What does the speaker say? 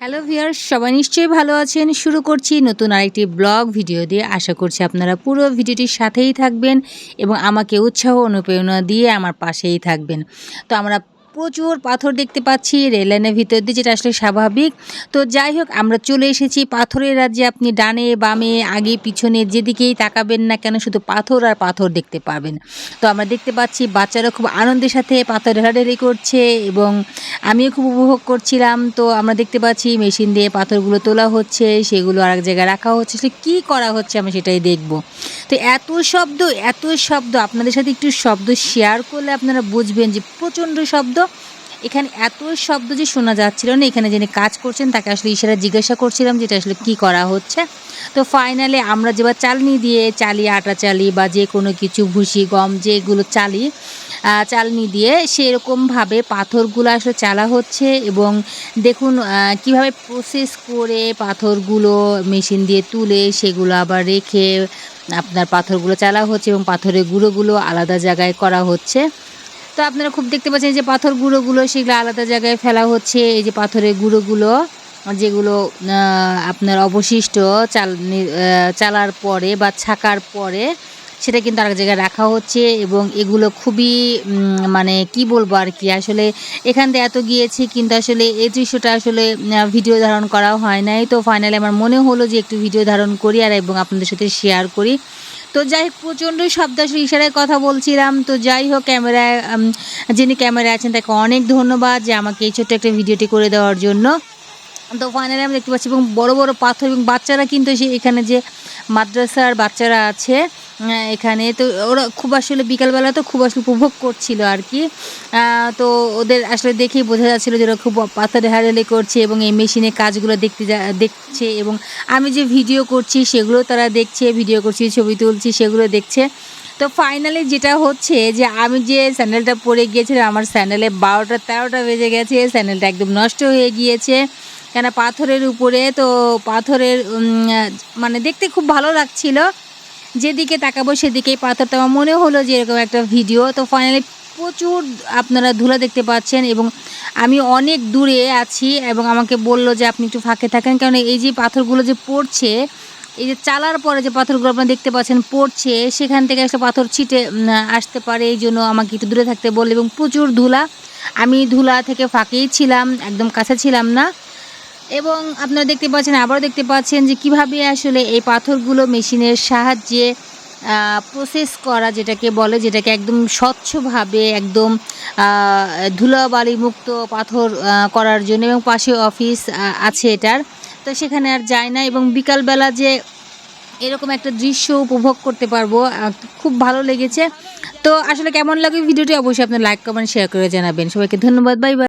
Hello ভিয়ার সবাই নিশ্চয়ই ভালো আছেন। শুরু করছি নতুন আরেকটি ব্লগ ভিডিও দিয়ে। আশা করছি আপনারা পুরো ভিডিওটির সাথেই থাকবেন এবং আমাকে উৎসাহ অনুপ্রেরণা দিয়ে আমার পাশেই থাকবেন। তো আমরা প্রচুর পাথর দেখতে পাচ্ছি, রেললাইনের ভিতর দিয়ে যেটা আসলে স্বাভাবিক। তো যাই হোক, আমরা চলে এসেছি পাথরের রাজ্যে। আপনি ডানে, বামে, আগে, পিছনে, যেদিকেই তাকাবেন না কেন, শুধু পাথর আর পাথর দেখতে পাবেন। তো আমরা দেখতে পাচ্ছি, বাচ্চারা খুব আনন্দের সাথে পাথর ঢেলাঢেলি করছে এবং আমিও খুব উপভোগ করছিলাম। তো আমরা দেখতে পাচ্ছি, মেশিন দিয়ে পাথরগুলো তোলা হচ্ছে, সেগুলো আর এক জায়গায় রাখা হচ্ছে। সে কী করা হচ্ছে আমি সেটাই দেখব। তো এত শব্দ এত শব্দ। আপনাদের সাথে একটু শব্দ শেয়ার করলে আপনারা বুঝবেন যে প্রচণ্ড শব্দ। এখানে এত শব্দ যে শোনা যাচ্ছিল না, এখানে যিনি কাজ করছেন তাকে আসলে ইশারা জিজ্ঞাসা করছিলাম যেটা আসলে কি করা হচ্ছে। তো ফাইনালি আমরা যেবার চালনি দিয়ে চালি আটা চালি বা যে কোনো কিছু, ভুসি, গম যেগুলো চালি চালনি দিয়ে সেরকমভাবে পাথরগুলো আসলে চালা হচ্ছে এবং দেখুন কীভাবে প্রসেস করে পাথরগুলো মেশিন দিয়ে তুলে সেগুলো আবার রেখে আপনার পাথরগুলো চালা হচ্ছে এবং পাথরের গুঁড়োগুলো আলাদা জায়গায় করা হচ্ছে। তো আপনারা খুব দেখতে পাচ্ছেন যে পাথর গুঁড়োগুলো সেগুলো আলাদা জায়গায় ফেলা হচ্ছে। এই যে পাথরের গুঁড়োগুলো, যেগুলো আপনার অবশিষ্ট চাল চালার পরে বা ছাকার পরে সেটা কিন্তু আরেক জায়গায় রাখা হচ্ছে এবং এগুলো খুবই মানে কি বলব আর কি, আসলে এখান থেকে এত গিয়েছি কিন্তু আসলে এই দৃশ্যটা আসলে ভিডিও ধারণ করা হয় নাই। তো ফাইনালি আমার মনে হলো যে একটু ভিডিও ধারণ করি আর এবং আপনাদের সাথে শেয়ার করি। তো যাই হোক, প্রচণ্ড শব্দ ইশারায় কথা বলছিলাম। তো যাই হোক, ক্যামেরায় যিনি ক্যামেরায় আছেন, তাকে অনেক ধন্যবাদ যে আমাকে এই ছোট্ট একটা ভিডিওটি করে দেওয়ার জন্য। তো ফাইনালি আমি দেখতে পাচ্ছি এবং বড় বড় পাথর এবং বাচ্চারা কিন্তু এসে এখানে যে মাদ্রাসার বাচ্চারা আছে এখানে। তো ওরা খুব আসলে বিকালবেলা তো খুব আসলে উপভোগ করছিল আর কি। তো ওদের আসলে দেখেই বোঝা যাচ্ছিল যে ওরা খুব পাথরে হারালি করছে এবং এই মেশিনে কাজগুলো দেখতে দেখছে এবং আমি যে ভিডিও করছি সেগুলো তারা দেখছে ভিডিও করছি, ছবি তুলছি, সেগুলো দেখছে। তো ফাইনালি যেটা হচ্ছে যে আমি যে স্যান্ডেলটা পরে গিয়েছিলাম, আমার স্যান্ডেলে বারোটা তেরোটা বেজে গেছে স্যান্ডেলটা একদম নষ্ট হয়ে গিয়েছে। কেন পাথরের উপরে তো পাথরের মানে দেখতে খুব ভালো লাগছিল। যেদিকে তাকাবো সেদিকেই পাথরটা। আমার মনে হলো যে এরকম একটা ভিডিও। তো ফাইনালি প্রচুর আপনারা ধুলা দেখতে পাচ্ছেন এবং আমি অনেক দূরে আছি এবং আমাকে বলল যে আপনি একটু ফাঁকে থাকেন। কারণ এই যে পাথরগুলো যে পড়ছে, এই যে চালার পরে যে পাথরগুলো আপনারা দেখতে পাচ্ছেন পড়ছে, সেখান থেকে একটা পাথর ছিটে আসতে পারে। এই জন্য আমাকে একটু দূরে থাকতে বলল এবং প্রচুর ধুলা। আমি ধুলা থেকে ফাঁকেই ছিলাম, একদম কাছে ছিলাম না। এবং আপনারা দেখতে পাচ্ছেন, আবারও দেখতে পাচ্ছেন যে কীভাবে আসলে এই পাথরগুলো মেশিনের সাহায্যে প্রসেস করা যেটাকে বলে, যেটাকে একদম স্বচ্ছভাবে একদম ধুলাবালি মুক্ত পাথর করার জন্য এবং পাশে অফিস আছে এটার। তো সেখানে আর যায় না এবং বিকালবেলা যে এরকম একটা দৃশ্য উপভোগ করতে পারব খুব ভালো লেগেছে। তো আসলে কেমন লাগে ভিডিওটি অবশ্যই আপনার লাইক কমেন্ট শেয়ার করে জানাবেন। সবাইকে ধন্যবাদ বাই বাই